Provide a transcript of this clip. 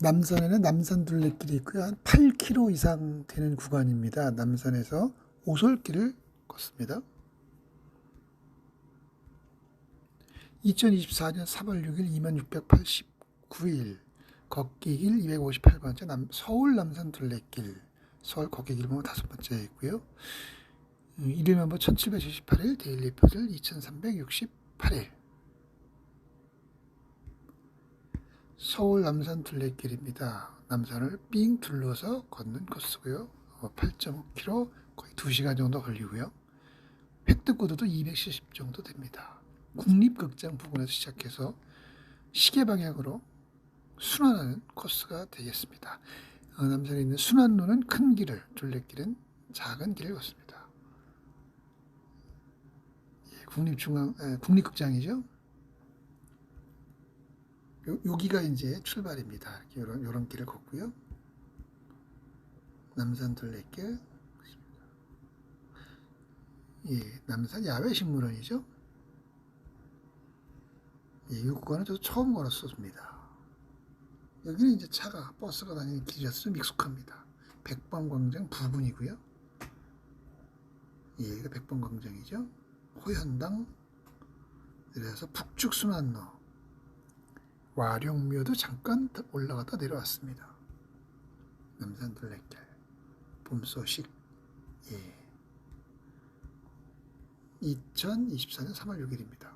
남산에는 남산 둘레길이 있고요. 한 8km 이상 되는 구간입니다. 남산에서 오솔길을 걷습니다. 2024년 3월 6일 2689일 걷기길 258번째 남, 서울 남산 둘레길 서울 걷기길 보면 다섯 번째 있고요. 음, 일일 넘버 1778일 데일리 퍼즐 2368일 서울 남산 둘레길입니다. 남산을 삥 둘러서 걷는 코스고요. 8.5km 거의 2시간 정도 걸리고요. 획득고도도 270 정도 됩니다. 국립극장 부근에서 시작해서 시계 방향으로 순환하는 코스가 되겠습니다. 어, 남산에 있는 순환로는 큰 길을, 둘레길은 작은 길을 걷습니다. 예, 국립중앙, 에, 국립극장이죠. 요, 여기가 이제 출발입니다. 이렇게 요런, 길을 걷고요. 남산 둘레길. 예, 남산 야외식물원이죠. 예, 이 구간은 저도 처음 걸었습니다. 여기는 이제 차가, 버스가 다니는 길이라서 좀 익숙합니다. 백범광장 부근이고요. 예, 여기가 백범광장이죠. 호현당, 그래서 북측순환로, 와룡묘도 잠깐 올라갔다 내려왔습니다. 남산 둘레길, 봄 소식, 예. 2024년 3월 6일입니다.